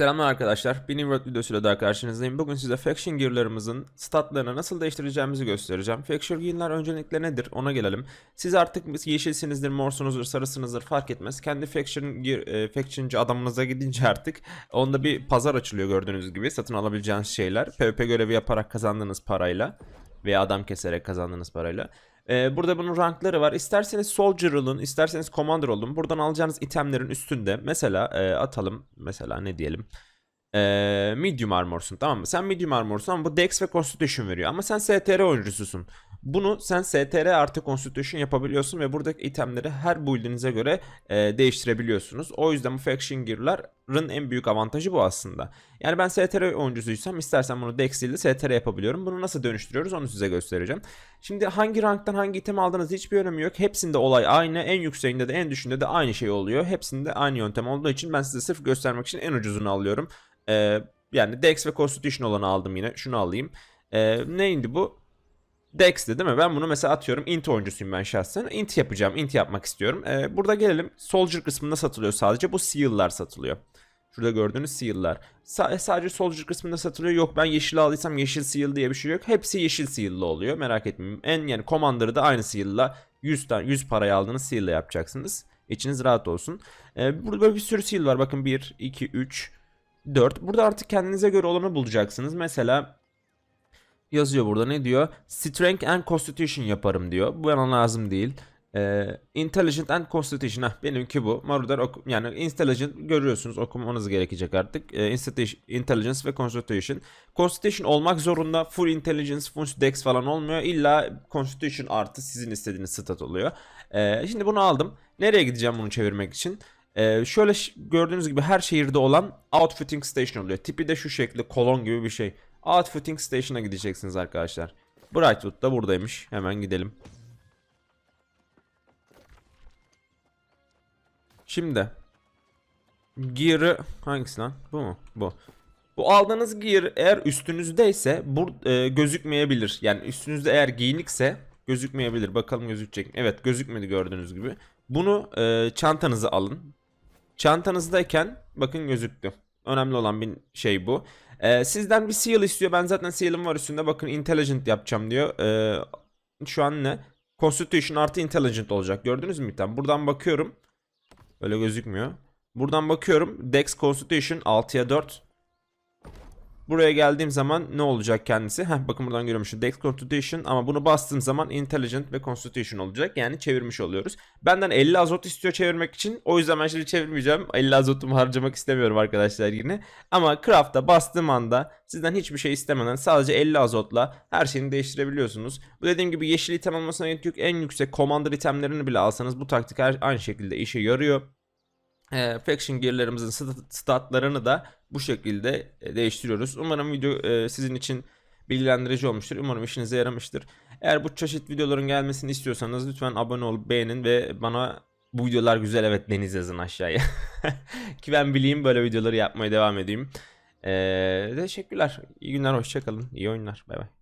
Selamlar arkadaşlar. New World videosuyla daha karşınızdayım. Bugün size Faction Gear'larımızın statlarını nasıl değiştireceğimizi göstereceğim. Faction Gear'lar öncelikle nedir ona gelelim. Siz artık yeşilsinizdir, morsunuzdur, sarısınızdır fark etmez. Kendi Faction Gear, e, Faction'cı adamınıza gidince artık onda bir pazar açılıyor gördüğünüz gibi. Satın alabileceğiniz şeyler. PvP görevi yaparak kazandığınız parayla veya adam keserek kazandığınız parayla. Ee, burada bunun rankları var. İsterseniz Soldier olun, isterseniz Commander olun. Buradan alacağınız itemlerin üstünde mesela e, atalım. Mesela ne diyelim? Ee, medium armorsun tamam mı? Sen medium armorsun ama bu Dex ve Constitution veriyor. Ama sen STR oyuncususun. Bunu sen STR artı Constitution yapabiliyorsun ve buradaki itemleri her build'inize göre e, değiştirebiliyorsunuz. O yüzden bu Faction Gear'ların en büyük avantajı bu aslında. Yani ben STR oyuncusuysam istersen bunu Dex de STR yapabiliyorum. Bunu nasıl dönüştürüyoruz onu size göstereceğim. Şimdi hangi ranktan hangi item aldığınız hiçbir önemi yok. Hepsinde olay aynı. En yükseğinde de en düşüğünde de aynı şey oluyor. Hepsinde aynı yöntem olduğu için ben size sırf göstermek için en ucuzunu alıyorum. Ee, yani Dex ve Constitution olanı aldım yine. Şunu alayım. Ee, neydi bu? Dex'ti değil mi? Ben bunu mesela atıyorum int oyuncusuyum ben şahsen. Int yapacağım. Int yapmak istiyorum. Ee, burada gelelim. Soldier kısmında satılıyor sadece. Bu seal'lar satılıyor. Şurada gördüğünüz seal'lar. Sa- sadece soldier kısmında satılıyor. Yok ben yeşil aldıysam yeşil seal diye bir şey yok. Hepsi yeşil seal'lı oluyor. Merak etmeyin. En yani commander'ı da aynı seal'la 100 tane 100 paraya aldığınız seal'la yapacaksınız. İçiniz rahat olsun. Ee, burada böyle bir sürü seal var. Bakın 1, 2, 3, 4. Burada artık kendinize göre olanı bulacaksınız. Mesela yazıyor burada ne diyor? Strength and Constitution yaparım diyor. Bu bana lazım değil. Ee, intelligent and Constitution. Heh, benimki bu. Marudder oku- yani Intelligent görüyorsunuz okumanız gerekecek artık. Institution- Intelligence ve Constitution. Constitution olmak zorunda. Full Intelligence, Full Dex falan olmuyor. İlla Constitution artı sizin istediğiniz stat oluyor. Ee, şimdi bunu aldım. Nereye gideceğim bunu çevirmek için? Ee, şöyle gördüğünüz gibi her şehirde olan Outfitting Station oluyor. Tipi de şu şekli kolon gibi bir şey. Outfitting Station'a gideceksiniz arkadaşlar. Brightwood da buradaymış. Hemen gidelim. Şimdi Gear'ı hangisi lan? Bu mu? Bu. Bu aldığınız gear eğer üstünüzdeyse bu e, gözükmeyebilir. Yani üstünüzde eğer giyinikse gözükmeyebilir. Bakalım gözükecek. mi? Evet gözükmedi gördüğünüz gibi. Bunu e, çantanıza alın. Çantanızdayken bakın gözüktü. Önemli olan bir şey bu. E, sizden bir seal istiyor. Ben zaten seal'ım var üstünde. Bakın intelligent yapacağım diyor. E, şu an ne? Constitution artı intelligent olacak. Gördünüz mü bir tane? Buradan bakıyorum. Öyle gözükmüyor. Buradan bakıyorum. Dex Constitution 6'ya 4. Buraya geldiğim zaman ne olacak kendisi? Heh, bakın buradan görüyorum şu Dex Constitution ama bunu bastığım zaman Intelligent ve Constitution olacak. Yani çevirmiş oluyoruz. Benden 50 azot istiyor çevirmek için. O yüzden ben şimdi çevirmeyeceğim. 50 azotumu harcamak istemiyorum arkadaşlar yine. Ama Craft'a bastığım anda sizden hiçbir şey istemeden sadece 50 azotla her şeyini değiştirebiliyorsunuz. Bu dediğim gibi yeşil item almasına gerek. En yüksek Commander itemlerini bile alsanız bu taktik her, aynı şekilde işe yarıyor. E, Faction gear'larımızın stat- statlarını da bu şekilde e, değiştiriyoruz. Umarım video e, sizin için bilgilendirici olmuştur. Umarım işinize yaramıştır. Eğer bu çeşit videoların gelmesini istiyorsanız lütfen abone olup beğenin ve bana bu videolar güzel evet deniz yazın aşağıya. Ki ben bileyim böyle videoları yapmaya devam edeyim. E, teşekkürler. İyi günler, hoşçakalın. İyi oyunlar. Bay bay.